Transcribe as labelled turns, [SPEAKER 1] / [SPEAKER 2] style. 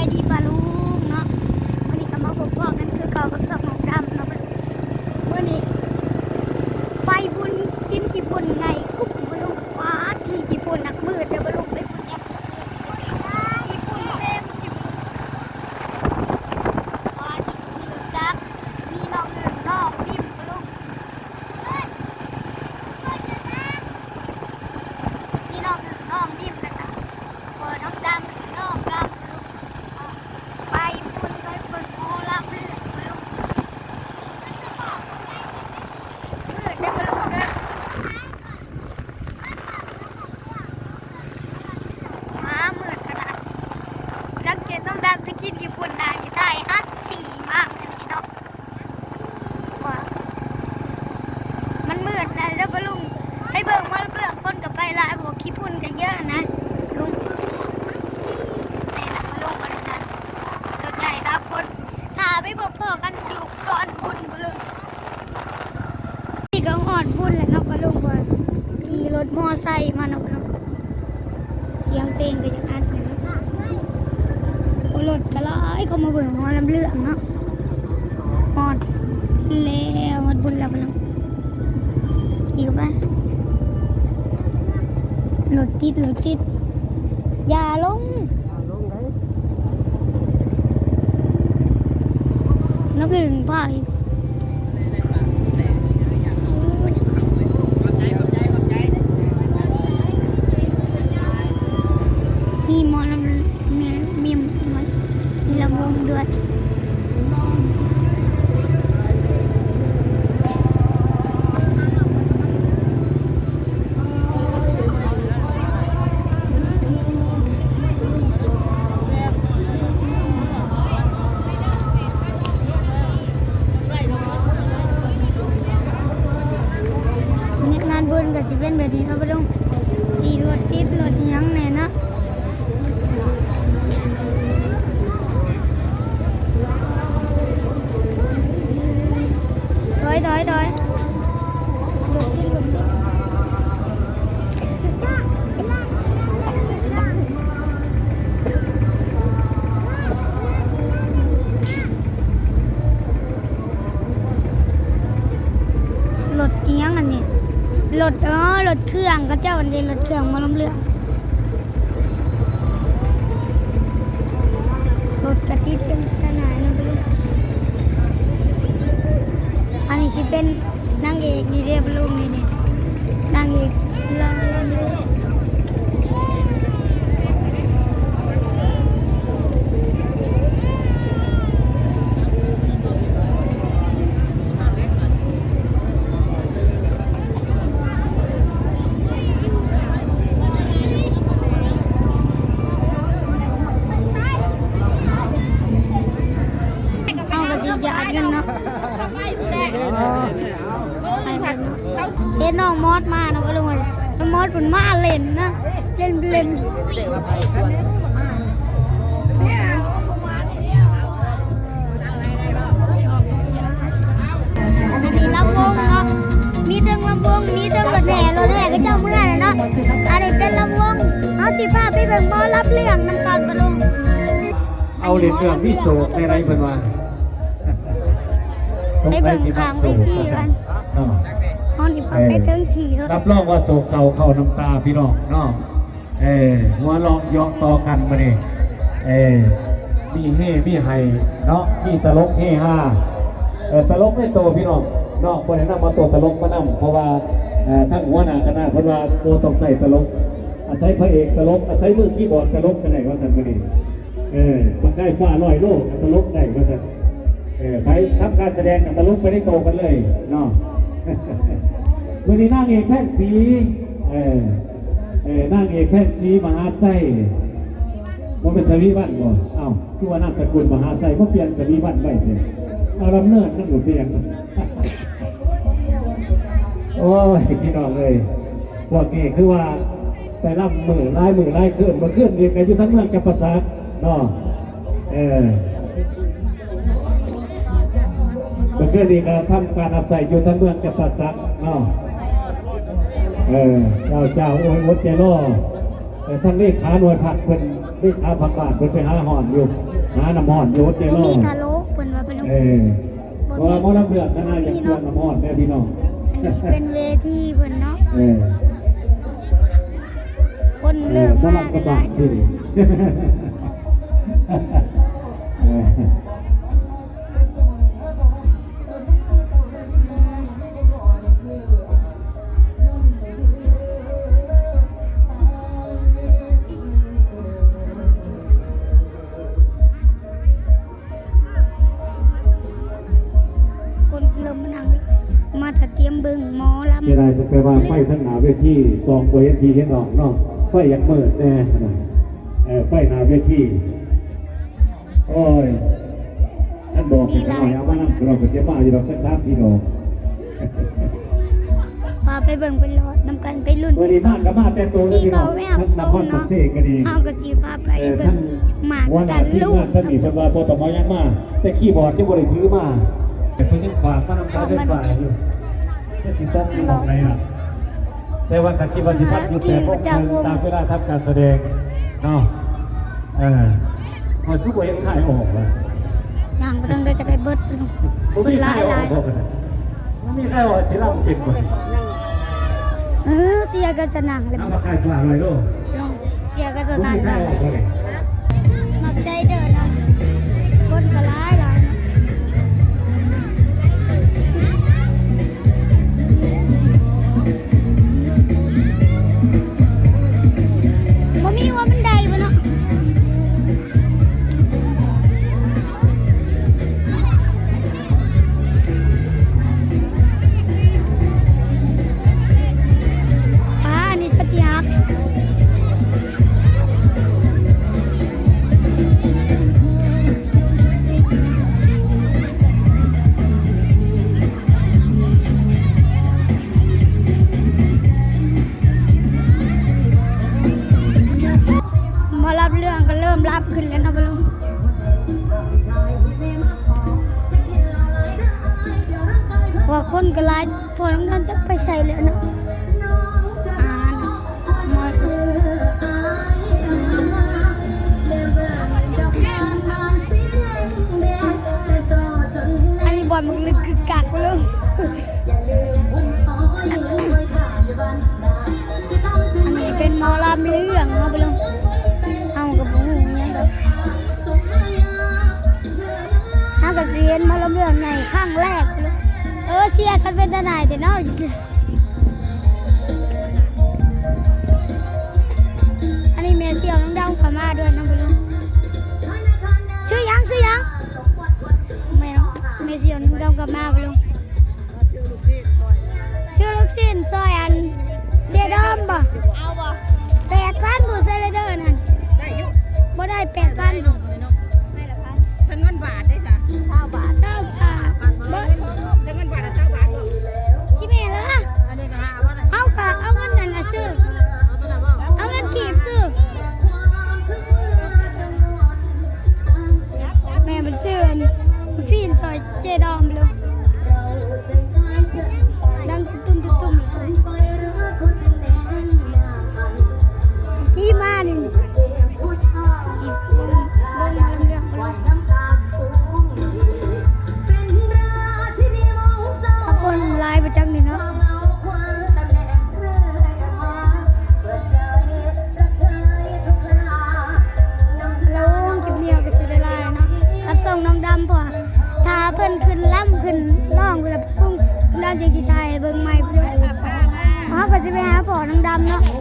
[SPEAKER 1] ายดีปลาลุงเนาะวันนี้ก็มาพบพ่อกันคือเก่ากับสองดำเนาะวันนี้ไปบุญกินกี่ปุ่นไงกุ๊บปลาลุงว้าที่กี่ปุ่นหนักมืดเดี๋ยวปลาลุงไปปุ่นแอปกี่ปุ่นเต็มกี่ปุ่นว้าที่ขี่รถจักรมีน้องหนึ่งน้องนิ่มปลาลุงมีน้องหนึ่งน้องนิ่มนะคะพอน้องดำหรือน้องดำปลาลุง ไปบุญไปเบิ่งโมลาเลือดมาลูกเลือดได้มาลูกเด้อมาเหมือนกระดาษสังเกตต้องดำตะกินกี่ฝุ่นนานกี่ไทยอัดสีมากเลยนี่เนาะว่ามันมืดนะแล้วก็ลุงไป เบิ่งมาเบื่อคนกับไปลายบอกขี้ฝุ่นก็เยอะนะลุงแต่ละมาลงมาเลยนะรถใหญ่ตาคนถ้าไม่พบพ่อกันอยู่ก่อนบุญบลุงนี่ก็หอดบุญแหละครับบลุงว่าขี่รถมอไซค์มาเนาะบลุงเสียงเพลงก็ยังอัดอยู่รถก็ร้อยเขามาเบิ่งหอลำเลืองเนาะหอดแล้วหอดบุญแล้วบลุงขี่เข้าไป รถติดรถติด อย่าลง nó gừng phải mi เป็นแบบนี้เขาไปลงสีรถติดรถยังแน่นะถอยถอยถอย รถอ๋อรถเครื่องก็เจ้าอันนี้รถเครื่องมาลำเรือรถกระติดเป็นขนาดนั้นไปลยอันนี้สิเป็นนางเอกดีเรียบลุงนี่นี่ อันนี้ลำวงเนาะมีเทิงลำวง มีเทิงรถแห่รถแห่ก็เจ้าเมื่อยเนาะอันนี้เป็นลำวงเอาสิพาไปเบิ่งหมอรับเรื่องน้ำตาลปะลุง
[SPEAKER 2] เอาเหรียญเรื่องวิโสกในไรเพิ่นว่า
[SPEAKER 1] ไปเบิ่งทางไปที่กัน
[SPEAKER 2] เนาะ
[SPEAKER 1] ห้องนี้พาไปเทิงขี่เถ
[SPEAKER 2] รั
[SPEAKER 1] อะ
[SPEAKER 2] บรองว่าโศกเศร้าเข้าน้ำตาพี่น้องเนาะ เออหัวเราะเยาะต่อกันมานี่เออมีเฮมีไฮเนาะมีตลกเฮฮาเออตลกไม่โตพี่น้องเนาะคนแนะนำมาตัวตลกมานํเพราะว่าเออทั้งหัวหน้าคณะเพิ่นว่าตัวต้องใส่ตลกอาศัยพระเอกตลกอาศัยมือคีย์บอดตลกกันไหนว่าซั่นบ่นี่เออมันได้ฟ้าลอยโลกตลกได้ว่าซั่นเออไปทำการแสดงกับตลกไปได้โตกันเลยเนาะวันนี้นางเอกแพทย์สีเออ เออนางเอกแพทย์สีมหาไส้มันเป็นสวีวันก่อเอ้าคือว่านามสกุลมหาไส้ก็เปลี่ยนสวีวันไปเลยเอาลำเนินนั่นหนูเปลี่ยนโอ้ยพี่น้องเลยพวกนี้คือว่าแต่ละมือไล่มือไล่ขึ้นมาขึ้นเรียนกันอยู่ทั้งเมืองกับภาษาทเนาะเออมันก็ดีการทำการอับใส่อยู่ทั้งเมืองกับภาษาทเนาะ เออเจ้าเจ้าโอ้ยมดเจล่อแต่ทั้งเลขาหน่วยผักเป็นเลขาผักบาทเป็นไปหาหอนอยู่ หาน้ำหอนโยดเจ
[SPEAKER 1] บ่
[SPEAKER 2] โร่
[SPEAKER 1] มีทะโลกเพิ่นว่าเป็น
[SPEAKER 2] เออเพราะว่าหมอลำเลือดก็น่าจะเพื่อนน้ำหอนแม่พี่น้อง
[SPEAKER 1] เป็นเวทีเพิ่นเนาะ
[SPEAKER 2] เออ
[SPEAKER 1] คน
[SPEAKER 2] เอ
[SPEAKER 1] เริ่
[SPEAKER 2] อ
[SPEAKER 1] ม
[SPEAKER 2] หมอ
[SPEAKER 1] มา
[SPEAKER 2] ลำก
[SPEAKER 1] กั
[SPEAKER 2] ระ
[SPEAKER 1] น ลำ
[SPEAKER 2] เจไดจะไปว่าไฟทั้งหนาเวทีซองโบเอ็นทีเห็นออกเนาะไฟอยังเมิดแน่นะเออไฟหนาเวทีโอ้ยท่านบอกเป็นหน่อยเอามานั่งเราก็เสียมาอยู่ดอกสักสามสี่ดอก
[SPEAKER 1] พาไปเบิ่งไปรอดนำกันไปรุ่น
[SPEAKER 2] วันนี้มากก็มาแต่ตัว
[SPEAKER 1] ที่
[SPEAKER 2] พี่น้
[SPEAKER 1] เขา
[SPEAKER 2] อง
[SPEAKER 1] ไม่เอา
[SPEAKER 2] ทั้งน
[SPEAKER 1] ส่
[SPEAKER 2] ค
[SPEAKER 1] ง
[SPEAKER 2] ร
[SPEAKER 1] เนาะ
[SPEAKER 2] เสกก็ดี
[SPEAKER 1] เฮาก็สิพาไป
[SPEAKER 2] เออ
[SPEAKER 1] เบิ่
[SPEAKER 2] ท่างน
[SPEAKER 1] หมาก
[SPEAKER 2] วัน
[SPEAKER 1] กั
[SPEAKER 2] อานทิตย์
[SPEAKER 1] ลู
[SPEAKER 2] มากท่านนี่เพิ่นว่าพอตมยังมาแต่คีย์บอร์ดยังบ่ได้ถือมาแต่เพิ่นยังฝากมาน้ำตาเป็นฝ่ายอยู่จะ สิต้องอยู่ตรงไหนล่ะแต่ว่าถ้าคิดว่าสิพัดอยู่แต่พวกเพิ่นตามเวลาทำการแสดงเนาะเออพอทุกคนยังถ่ายออกเลย
[SPEAKER 1] ย่างบ่ต้องได้ก็ได้เบิดไปลง
[SPEAKER 2] ผม
[SPEAKER 1] เบิ
[SPEAKER 2] มี
[SPEAKER 1] ดห
[SPEAKER 2] ถ่า
[SPEAKER 1] ลายย
[SPEAKER 2] อ
[SPEAKER 1] ห
[SPEAKER 2] อก
[SPEAKER 1] ลาย
[SPEAKER 2] บอกเลยมันมีใครออกสิเราเก่งกว่า
[SPEAKER 1] เออเสียก็สนั่งเลย
[SPEAKER 2] เอามาขายปลาหน่อยลูก
[SPEAKER 1] ลงเสียก็ส
[SPEAKER 2] ผม
[SPEAKER 1] นั่ง
[SPEAKER 2] มีใคร
[SPEAKER 1] เลย
[SPEAKER 2] ออกเลย
[SPEAKER 1] มักใจเด้อนะคนก็หลาย เรื่องก็เริ่มรับขึ้นแล้วนะบลุงว่าคนก็ไล่พอน้องนอนจะไปใส่แล้วเนาะอ่ามาอั น่าจะเรียนหมอลำเรื่องไงข้างแรกเลยเออเชียร์กันเป็นทนายแต่เนาะอันนี้เมเซียวน้องดาวขามาด้วยน้องบอลลูนชื่อยังชื่อยังไม่น้องเมเซียวน้องดาวขามาบอลลูนชื่อลูกชิ้นซอยอันเจดอมบ่
[SPEAKER 3] เอาบ่
[SPEAKER 1] แปดพันบูเซเลเดอร์นั่น
[SPEAKER 3] ได้อยุ
[SPEAKER 1] บ่ได้แปดพัน
[SPEAKER 3] ได้ละพันถ้าเงินบาทได้จ้ะ เศร้าบาท
[SPEAKER 1] เช้าบา
[SPEAKER 3] พันบ่
[SPEAKER 1] บ่
[SPEAKER 3] ถ้าเงินบาท
[SPEAKER 1] i quest'anno